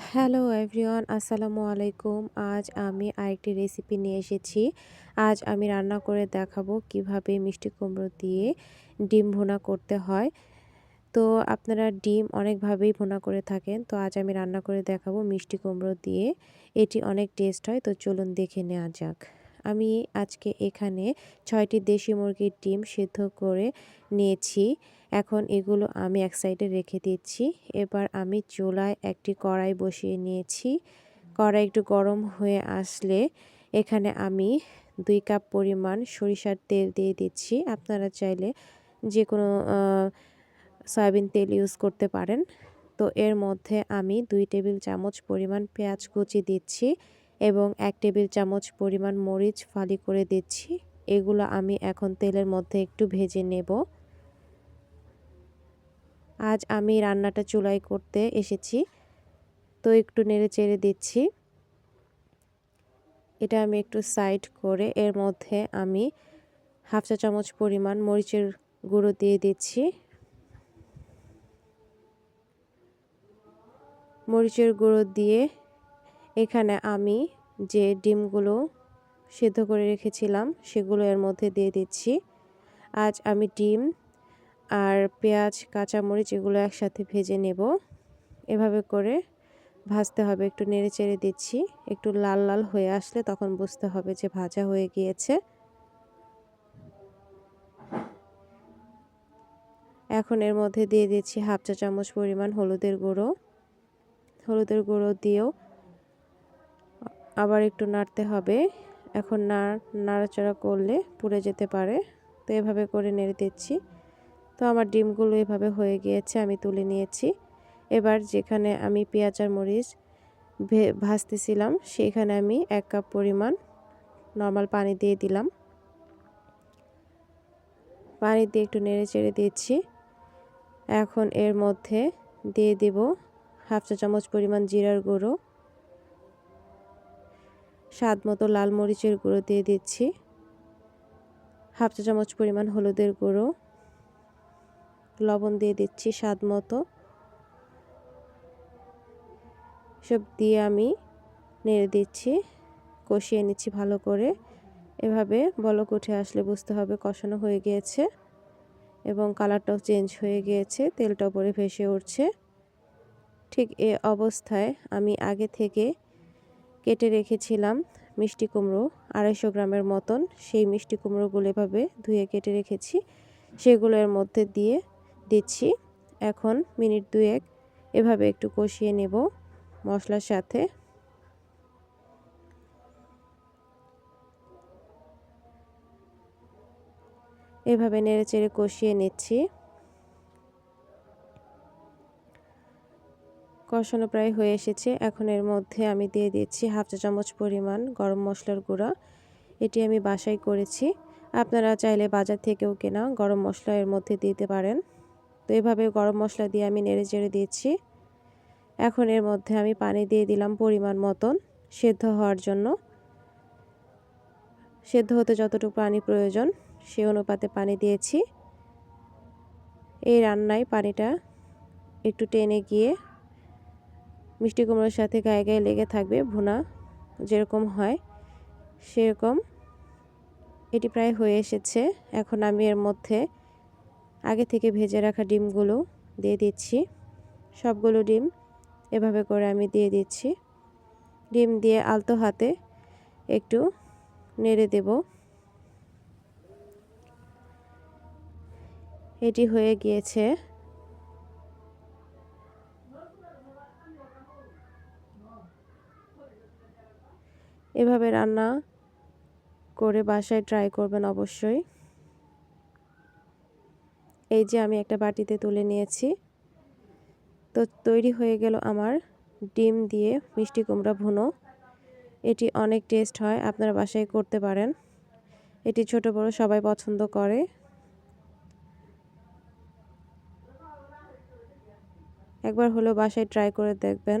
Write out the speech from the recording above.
Hello everyone, আসসালামু আলাইকুম। আজ আমি আরেকটি রেসিপি নিয়ে এসেছি। আজ আমি রান্না করে দেখাবো কীভাবে মিষ্টি কুমড়ো দিয়ে ডিম ভুনা করতে হয়। তো আপনারা ডিম অনেকভাবেই ভুনা করে থাকেন, তো আজ আমি রান্না করে দেখাবো মিষ্টি কুমড়ো দিয়ে। এটি অনেক টেস্ট হয়, তো চলুন দেখে নেওয়া যাক। আমি আজকে এখানে ছয়টি দেশি মুরগির ডিম সিদ্ধ করে নিয়েছি। এখন এগুলো আমি এক সাইডে রেখে দিচ্ছি। এবার আমি চুলায় একটি কড়াই বসিয়ে নিয়েছি। কড়াই একটু গরম হয়ে আসলে এখানে আমি দুই কাপ পরিমাণ সরিষার তেল দিয়ে দিচ্ছি। আপনারা চাইলে যে কোনো সয়াবিন তেল ইউজ করতে পারেন। তো এর মধ্যে আমি দুই টেবিল চামচ পরিমাণ পেঁয়াজ কুচি দিচ্ছি। এবং এক টেবিল চামচ পরিমাণ মরিচ ফালি করে দিচ্ছি। এগুলো আমি এখন তেলের মধ্যে একটু ভেজে নেব। আজ আমি রান্নাটা চুলাই করতে এসেছি, তো একটু নেড়ে চেড়ে দিচ্ছি। এটা আমি একটু সাইড করে এর মধ্যে আমি হাফ চা চামচ পরিমাণ মরিচের গুঁড়ো দিয়ে দিচ্ছি। মরিচের গুঁড়ো দিয়ে এখানে আমি যে ডিমগুলো সেদ্ধ করে রেখেছিলাম, সেগুলো এর মধ্যে দিয়ে দিচ্ছি। আজ আমি ডিম আর পেঁয়াজ, কাঁচামরিচ এগুলো একসাথে ভেজে নেব। এভাবে করে ভাজতে হবে, একটু নেড়ে চেড়ে দিচ্ছি। একটু লাল লাল হয়ে আসলে তখন বুঝতে হবে যে ভাজা হয়ে গিয়েছে। এখন এর মধ্যে দিয়ে দিচ্ছি হাফ চা চামচ পরিমাণ হলুদের গুঁড়ো। হলুদের গুঁড়ো দিয়েও আবার একটু নাড়তে হবে। এখন নাড় নাড়াচাড়া করলে পুড়ে যেতে পারে। তো এভাবে করে নেড়ে দিচ্ছি। তো আমার ডিমগুলো এভাবে হয়ে গিয়েছে, আমি তুলে নিয়েছি। এবার যেখানে আমি পেঁয়াজ আর মরিচ ভাজতেছিলাম, সেখানে আমি এক কাপ পরিমাণ নর্মাল পানি দিয়ে দিলাম। পানি দিয়ে একটু নেড়ে চেড়ে দিচ্ছি। এখন এর মধ্যে দিয়ে দেব হাফ চা চামচ পরিমাণ জিরার গুঁড়ো। স্বাদ মতো লাল মরিচের গুঁড়ো দিয়ে দিচ্ছি। হাফ চা চামচ পরিমাণ হলুদের গুঁড়ো। লবণ দিয়ে দিচ্ছি স্বাদ মতো। সব দিয়ে আমি নেড়ে দিচ্ছি, কষিয়ে নিচ্ছি ভালো করে। এভাবে বলক উঠে আসলে বুঝতে হবে কষানো হয়ে গিয়েছে এবং কালারটাও চেঞ্জ হয়ে গিয়েছে, তেলটা উপরে ভেসে উঠছে। ঠিক এ অবস্থায় আমি আগে থেকে কেটে রেখেছিলাম মিষ্টি কুমড়ো, আড়াইশো গ্রামের মতন। সেই মিষ্টি কুমড়োগুলো এভাবে ধুয়ে কেটে রেখেছি। সেগুলো এর মধ্যে দিয়ে দিচ্ছি। এখন মিনিট দুয়েক এভাবে একটু কষিয়ে নেব মশলার সাথে। এভাবে নেড়ে চেড়ে কষিয়ে নিচ্ছি। কষানো প্রায় হয়ে এসেছে। এখন এর মধ্যে আমি দিয়ে দিচ্ছি হাফ চা চামচ পরিমাণ গরম মশলার গুঁড়া। এটি আমি বাসায় করেছি। আপনারা চাইলে বাজার থেকেও কেনা গরম মশলা এর মধ্যে দিতে পারেন। তো এভাবে গরম মশলা দিয়ে আমি নেড়ে চেড়ে দিচ্ছি। এখন এর মধ্যে আমি পানি দিয়ে দিলাম পরিমাণ মতন সেদ্ধ হওয়ার জন্য। সেদ্ধ হতে যতটুকু পানি প্রয়োজন সে অনুপাতে পানি দিয়েছি। এই রান্নায় পানিটা একটু টেনে গিয়ে মিষ্টি কুমড়োর সাথে গায়ে গায়ে লেগে থাকবে ভুনা, যেরকম হয় সেরকম। এটি প্রায় হয়ে এসেছে। এখন আমি এর মধ্যে আগে থেকে ভেজে রাখা ডিমগুলো দিয়ে দিচ্ছি। সবগুলো ডিম এভাবে করে আমি দিয়ে দিচ্ছি। ডিম দিয়ে আলতো হাতে একটু নেড়ে দেব। এটি হয়ে গিয়েছে। এভাবে রান্না করে বাসায় ট্রাই করবেন অবশ্যই। এই যে আমি একটা বাটিতে তুলে নিয়েছি। তো তৈরি হয়ে গেল আমার ডিম দিয়ে মিষ্টি কুমড়া ভুনো। এটি অনেক টেস্ট হয়, আপনারা বাসায় করতে পারেন। এটি ছোট বড় সবাই পছন্দ করে। একবার হলো বাসায় ট্রাই করে দেখবেন।